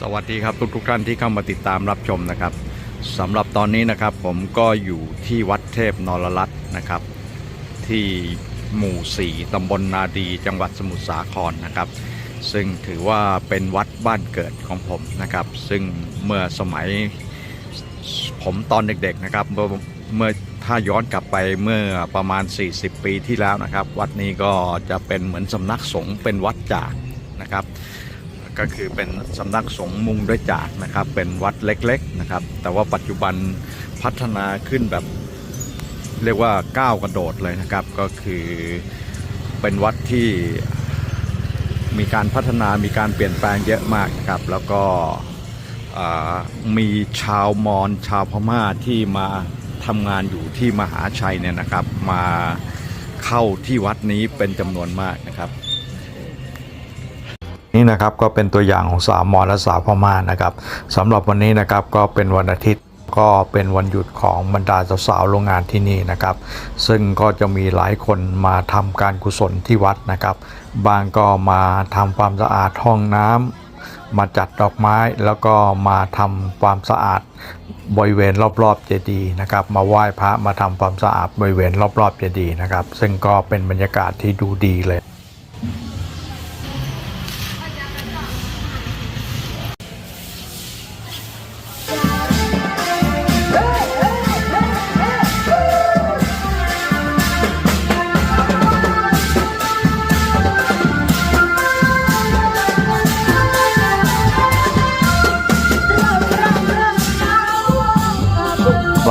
สวัสดีครับทุกทุกท่านที่เข้ามาติดตามรับชมนะครับสำหรับตอนนี้นะครับผมก็อยู่ที่วัดเทพนรรัตน์นะครับ ที่หมู่4ตำบลนาดีจังหวัดสมุทรสาครนะครับ ซึ่งถือว่าเป็นวัดบ้านเกิดของผมนะครับ ซึ่งเมื่อสมัยผมตอนเด็กๆนะครับเมื่อเมื่อถ้าย้อนกลับไปเมื่อประมาณ 40 ปีที่แล้วนะครับ วัดนี้ก็จะเป็นเหมือนสำนักสงฆ์เป็นวัดจากนะครับ ก็คือเป็นสำนักสงฆ์มุงด้วยจากนะครับ เป็นวัดเล็กๆนะครับ แต่ว่าปัจจุบันพัฒนาขึ้นแบบเรียกว่าก้าวกระโดดเลยนะครับ ก็คือเป็นวัดที่มีการพัฒนามีการเปลี่ยนแปลงเยอะมากนะครับ แล้วก็มีชาวมอญชาวพม่าที่มาทำงานอยู่ที่มหาชัยเนี่ยนะครับ มาเข้าที่วัดนี้เป็นจำนวนมากนะครับ นี่นะครับก็เป็นตัวอย่างของสาวมอญและสาวพม่านะครับสำหรับวันนี้นะครับก็เป็นวันอาทิตย์ก็เป็นวันหยุดของบรรดาสาวๆโรงงานที่นี่นะครับ ซึ่งก็จะมีหลายคนมาทำการกุศลที่วัดนะครับ บางก็มาทำความสะอาดห้องน้ำมาจัดดอกไม้แล้วก็มาทำความสะอาดบริเวณรอบๆเจดีย์นะครับ มาไหว้พระมาทำความสะอาดบริเวณรอบๆเจดีย์นะครับ ซึ่งก็เป็นบรรยากาศที่ดูดีเลย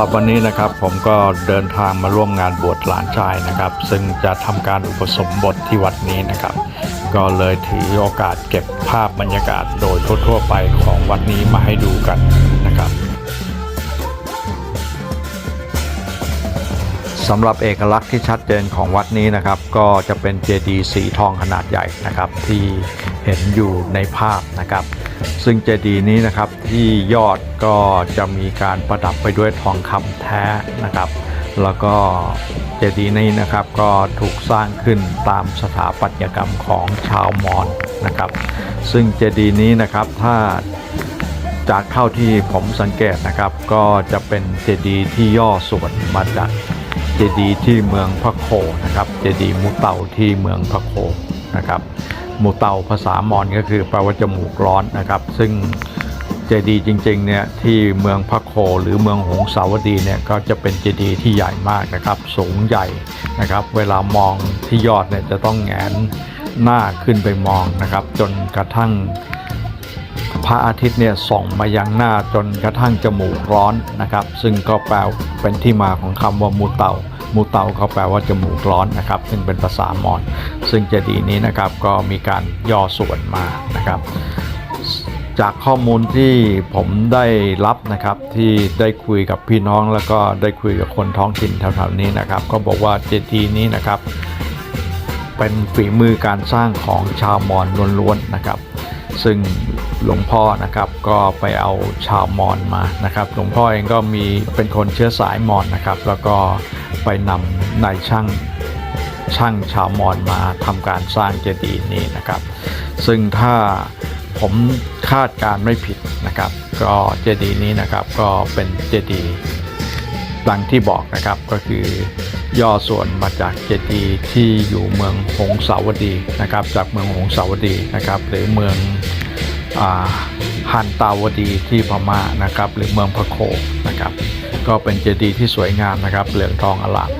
หรับวันนี้นะครับผมก็เดินทางมาร่วมงานบวชหลานชายนะครับ ซึ่งจะทำการอุปสมบทที่วัดนี้นะครับ ก็เลยถือโอกาสเก็บภาพบรรยากาศโดยทั่วๆไปของวัดนี้มาให้ดูกันนะครับ สำหรับเอกลักษณ์ที่ชัดเจนของวัดนี้นะครับ ก็จะเป็นเจดีย์สีทองขนาดใหญ่นะครับ ที่เห็นอยู่ในภาพนะครับ ซึ่งเจดีย์นี้นะครับที่ยอดก็จะมีการประดับไปด้วยทองคำแท้นะครับ แล้วก็เจดีย์นี้นะครับก็ถูกสร้างขึ้นตามสถาปัตยกรรมของชาวมอญนะครับ ซึ่งเจดีย์นี้นะครับถ้าจากเท่าที่ผมสังเกตนะครับ ก็จะเป็นเจดีย์ที่ย่อส่วนมาจาก เจดีย์ที่เมืองพระโคนะครับ เจดีย์มุเตาที่เมืองพระโคนะครับมุเตาภาษามอญก็คือแปลว่าจมูกร้อนนะครับ ซึ่งเจดีย์จริงๆเนี่ยที่เมืองพระโคหรือเมืองหงสาวดีเนี่ยก็จะเป็นเจดีย์ที่ใหญ่มากนะครับ สูงใหญ่นะครับ เวลามองที่ยอดเนี่ยจะต้องแงนหน้าขึ้นไปมองนะครับ จนกระทั่ง พระอาทิตย์เนี่ยส่องมายังหน้าจนกระทั่งจมูกร้อนนะครับ ซึ่งก็แปลเป็นที่มาของคำว่ามูเตามูเตาเขาแปลว่าจมูกร้อนนะครับ ซึ่งเป็นภาษามอญซึ่งเจดีย์นี้นะครับก็มีการย่อส่วนมานะครับ จากข้อมูลที่ผมได้รับนะครับที่ได้คุยกับพี่น้องแล้วก็ได้คุยกับคนท้องถิ่นแถวๆนี้นะครับ ก็บอกว่าเจดีย์นี้นะครับ เป็นฝีมือการสร้างของชาวมอญล้วนๆนะครับ ซึ่งหลวงพ่อนะครับก็ไปเอาชาวมอญมานะครับ หลวงพ่อเองก็มีเป็นคนเชื้อสายมอญนะครับ แล้วก็ไปนำนายช่างช่างชาวมอญมาทำการสร้างเจดีย์นี้นะครับ ซึ่งถ้าผมคาดการไม่ผิดนะครับ ก็เจดีย์นี้นะครับก็เป็นเจดีย์ดังที่บอกนะครับก็คือ ย่อส่วนมาจากเจดีย์ที่อยู่เมืองหงสาวดีนะครับ จากเมืองหงสาวดีนะครับ หรือเมืองฮันตาวดีที่พม่านะครับ หรือเมืองพะโคนะครับ ก็เป็นเจดีย์ที่สวยงามนะครับ เหลืองทองอลาม